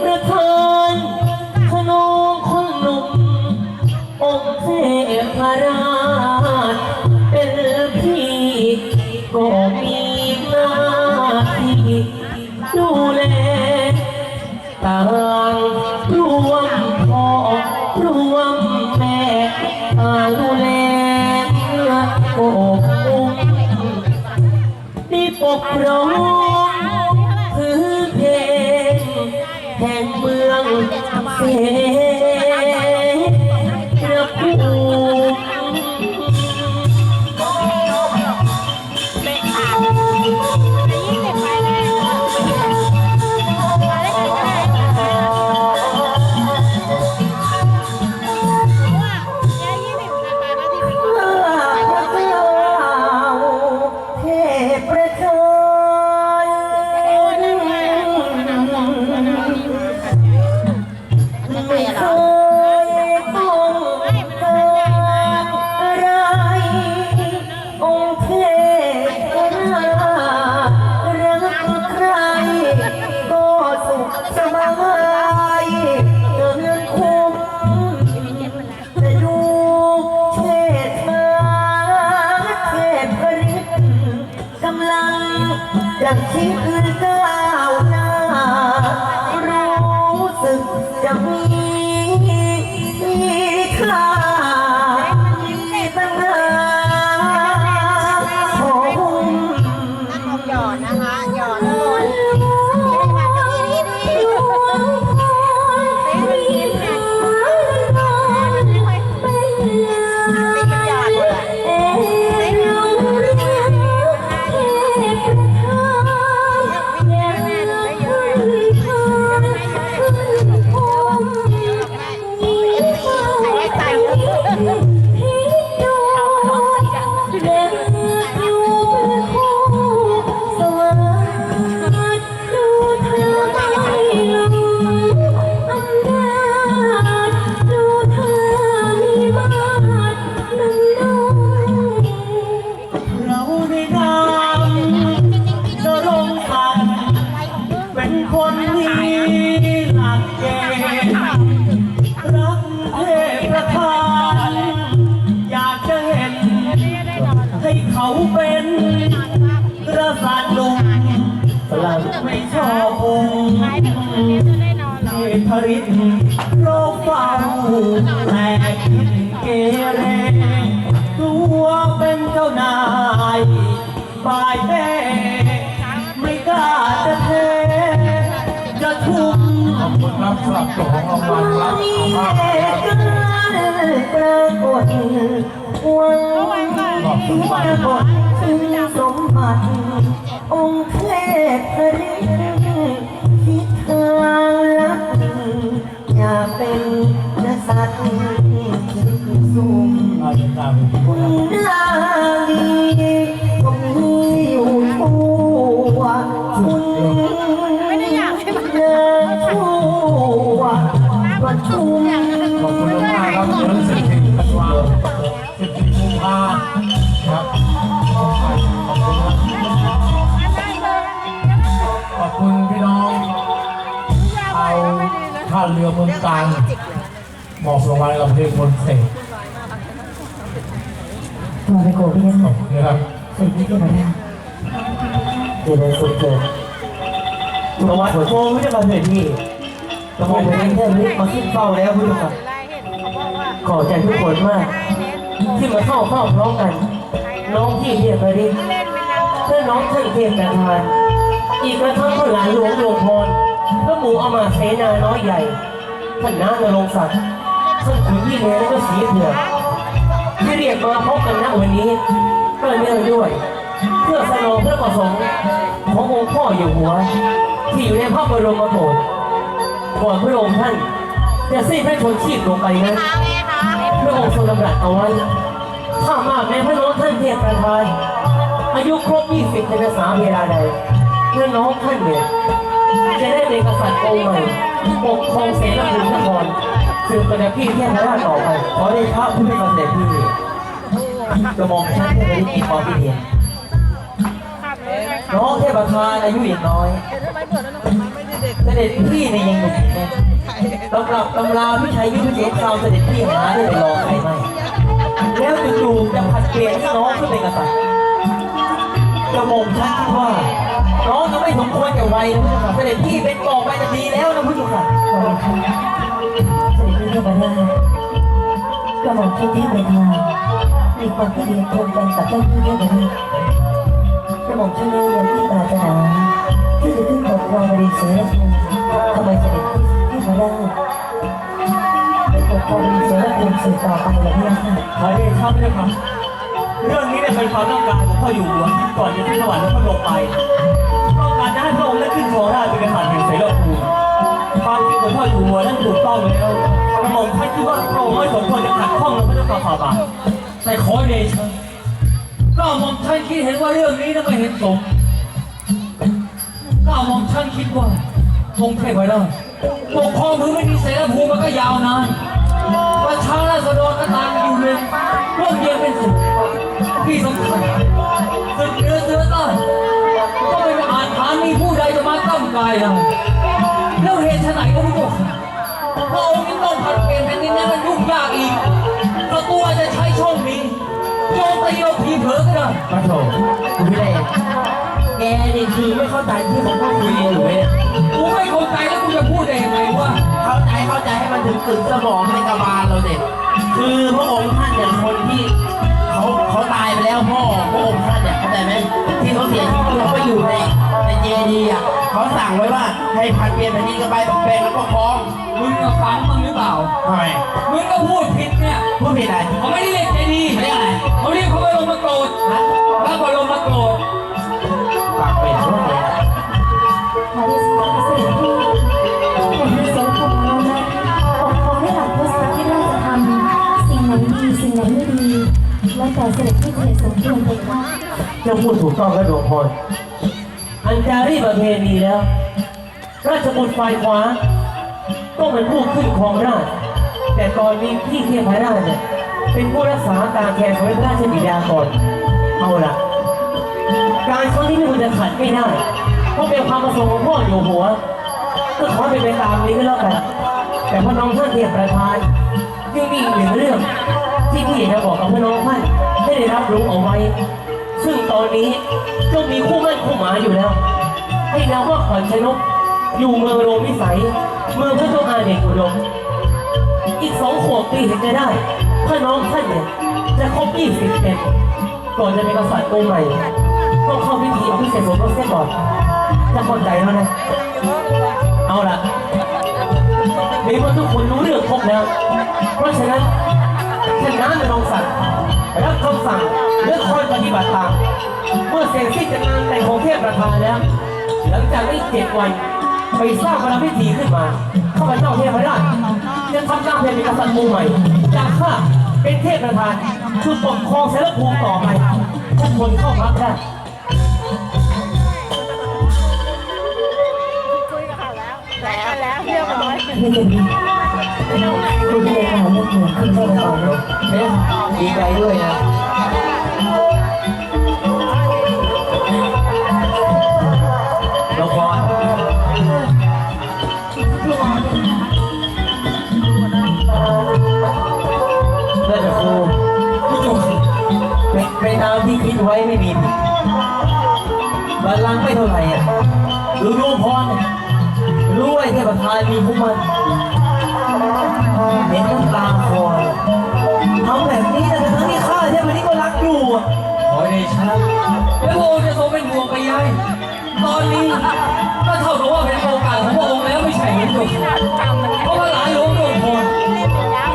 ประธานขนองคนหนุ่มองค์เทพราชเป็นพี่ก็มีหน้าที่ดูแลต่างรวมพ่อรวมแม่ต่างดูแลโอ้คุ้มได้ปกครอง ประธานอยากจะเห็น ให้เขาเป็นกริย์หนุ่มฝรั่งไม่ชอบองค์เทพฤทธิ์โรคเฝ้าแต่คิดเกเรตัวเป็นเจ้านายบายแม่ อบคุณครับสำหรับตัวของรางวัลครับมีขอบเหคุณครับตุการณ์ปรากฏหวังที่ปรากฏถึงสมบัติองค์เทพฤทธิ์ มากครับเดี๋ยวสิบสี่ธันวาสิบสี่กุมภาครับขอบคุณครับขอบคุณพี่น้องเอาท่าเรือเมืองกลางมอบรางวัลกับเพลงคนเสกมาไปโกพี่เล่นหน่ยนะครับสิ่งที่จะมาได้เดี๋ยวเลยสุดเกินสวัสดีโค้ไม่ได้มาเถิดพี่กระโมงเป็นเพื่อนรีบมาขึ้นเฝ้าแล้วพี่ครับ ขอบใจทุกคนมาก ที่มาเข้าเฝ้าพร้อมกัน น้องพี่เทียบไปดิเพื่อนน้องท่านเทียบแต่ทานอีกกระทั่งก็หลานหลวงหลวงพรพระหมูอามาเสนาน้อยใหญ่ท่านน้านรงศักดิ์ท่านขุนยี่เลแล้วก็สีเผือกที่เรียกมาพบกันณวันนี้ก็เนื่องด้วย เพื่อสนองพระประสงค์ขององค์พ่ออยู่หัว ที่อยู่ในพระบรมโกศก่อนพระองค์ท่านจะสิ้นพระชนชีพลงไปนั้นพระ องค์ทรงดำรัสเอาไว้ถ้ามาแม้พระน้องท่านเทียบประทานอายุครบ 20เป็นภาษาเวลาใดเมื่อน้องท่านเนี่ยจะได้เป็นกษัตริย์องค์ใหม่ปกครองเสนาภูมินครสืบกันจากพี่เที่ยงราชต่อไปขอได้พระผู้เป็นเสด็จพี่กระหม่อมฉันเทพฤทธิ์มีความคิดเห็นน้องเทพประธานอายุยังน้อย เสด็จพี่ในยยังหนุ่มแน่ตำรับตำราพิชัยยุทธเจนข่าเสด็จพี่หาได้รอใครไม่แล้วจู่ๆจะผัดเปลี่ยนให้น้องขึ้นเป็นกษัตริย์กระม่อมฉันคิดว่าน้องยังไม่สมควรจะวัยนะเสด็จพี่เป็นต่อไปจะดีแล้วนะพุทธค่ะเสด็จพี่เทพราชกระหม่อมคิดเทพราชมีความคิดเห็นตรงกันกับเจ้าพี่เทพราชกระหม่อมชื่อเรียนที่ปรารถนาที่จะขึ้นปกครองบริเสรภูมิ ทำไมเสด็จพี่เทพราไม่ปกครองบริเสรภูมิสืบต่อไปล่ะพี่ค่ะขอเดชะพระเจ้าค่ะเรื่องนี้เนี่ยเป็นความต้องการของพ่ออยู่หัวก่อนจะขึ้นสวรรค์แล้วก็ลงไปต้องการจะให้พระองค์ได้ขึ้นครองราชเป็นกษัตริย์แห่งเสรภูมิความคิดของพ่ออยู่หัวนั้นถูกต้องแล้วกระหม่อมท่านคิดว่าพระองค์ไม่สมควรจะขัดข้องกับพระเจ้าข่าฝ่าบาทแต่ขอเดชะก้าวมองท่านคิดเห็นว่าเรื่องนี้นั้นไม่เห็นสมก้าวมองท่านคิดว่า คงเทพไว้แล้วปกครองพื้นแผ่นดินเสรภูมิมันก็ยาวนานประชาราษฎรก็ตางอยู่เลยร่วมเย็นเป็นสุขที่สำคัญศึกเหนือเสือใต้ก็ไม่อาจฐานมีผู้ใดจะมาก้ำกายเราแล้วเหตุไฉนก็ไม่รู้พระองค์ยังต้องผัดเปลี่ยนแผ่นดินนั้นมันยุ่งยากอีกประตูอาจจะใช้ช่องนี้โจมตีเราทีเผลอก็ได้พระโถคุณพี่เดช นี่คือไม่เข้าใจที่ผมพูดคุยอยู่เลยเนี่ยกูไม่เข้าใจแล้วกูจะพูดได้ยังไงวะเข้าใจเข้าใจให้มันถึงกึ่งสมองในกระบาลเราเด็กคือพระองค์ท่านเนี่ยคนที่เขาเขาตายไปแล้วพ่อพระองค์ท่านเนี่ยเข้าใจไหมที่เขาเสียชีวิตเขาไปอยู่ในในเจดีย์อะเขาสั่งไว้ว่าให้พันเปลี่ยนแผ่นดินกันไปแบ่งแล้วก็ครองมึงกับฟังมึงหรือเปล่าทำไมมึงก็พูดผิดเนี่ยพูดผิดอะไรเขาไม่ได้เรียกใจดีเขาเรียกอะไรเขาเรียกเขาไปลงมาโกรธ แล้วแต่เสด็จพี่เขตสมควรเป็นค่ะเจ้าพูดถูกต้องแล้วดวงพรอันจารีประเพณีแล้ว ราชบุตรฝ่ายขวาต้องเป็นผู้ขึ้นครองราชแต่ตอนนี้พี่เทียพระราชเนี่ยเป็นผู้รักษาการแทนสมเด็จพระราชบิดาก่อนเอาละการครั้งนี้ไม่ควรจะขัดไม่ได้เพราะเป็นความประสงค์ของพ่ออยู่หัวก็ขอเป็นไปตามนี้ก็แล้วกันแต่พระน้องท่านเทียบประธานยังมีอีกหนึ่งเรื่องที่พี่อยากจะบอกกับพระน้องท่าน ได้รับรู้เอาไว้ ซึ่งตอนนี้ก็มีคู่มั่นคู่หมายอยู่แล้ว ให้นามว่าขอนชนก อยู่เมืองโรมิสัย เมืองพระเจ้าอาเดชอุดมอีกสองขวบปีเห็นจะได้ ถ้าน้องท่านเนี่ยจะครบยี่สิบเอ็ดก่อนจะเป็นกษัตริย์องค์ใหม่ต้องเข้าพิธีอภิเษกสมรสเสียก่อนจะเข้าใจแล้วนะ เอาล่ะในเมื่อทุกคนรู้เรื่องครบแล้ว เพราะฉะนั้นท่านน้ำนองสัตว์ รับคำสั่งและคอยปฏิบัติตาม เมื่อเสร็จสิ้นจากงานแต่งของเทพประธานแล้ว หลังจากนี้เจ็ดวันไปสร้างพระพิธีขึ้นมาข้าพเจ้าเทพราชจะทำการเป็นกษัตริย์องค์ใหม่จากข้าเป็นเทพประธานคือปกครองเสรภูมิต่อไปทุกคนเข้าพักได้คุยกับเขาแล้วแล้วแล้วเรียบร้อยไม่เห็นดีคุณเรียนมาเรื่องหนึ่งขึ้นได้ก่อนเลยเอ๊ะ ดีใจด้วยนะละครน่าจะครูเป็นไปตามที่คิดไว้ไม่มีผิดบัลลังก์ไม่เท่าไหร่อะรู้รู้พรเนี่ยรู้ไอ้เทพประธานมีผู้มันเห็นน้ำตาคล อทำแบบนี้แต่ทั้งที่ข้าเทพนี้ก็รักอยู่อะขอเดชะแล้วพระองค์จะทรงเป็นห่วงไปยัยตอนนี้ก็เท่ากับว่าเป็นโอกาสของพระองค์แล้วไม่ใช่หรือเปล่าเพราะว่าหลานหลวงดวงพร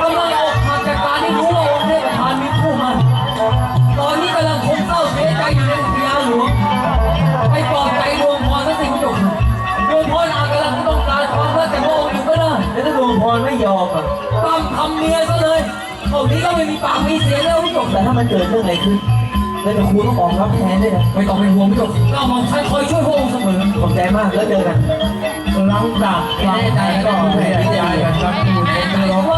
กำลังออกมาจากการที่รู้ว่าองค์เทพประธานมีคู่มัน ตอนนี้กำลังคงเศร้าเสียใจอยู่ในอุทยานหลวงไปปลอบใจดวงพรสักสิ่งจบดวงพรอาจกำลังต้องการความรักจากพระองค์อยู่ก็ได้แล้วถ้าดวงพรไม่ยอมอะตามคำเมียซะเลย ผมนี้ก็ไม่มีปากมีเสียงแล้วพี่จบแต่ถ้ามันเกิดเรื่องอะไรขึ้น แล้วจะครูต้องออกรับแทนด้วยนะไม่ต้องเป็นห่วงพี่จบเรามองท่านคอยช่วยพระองค์เสมอขอบใจมากแล้วเจอกันหลังจากไม่แน่ใจก็พยายามกันครับอยู่ในเรือว่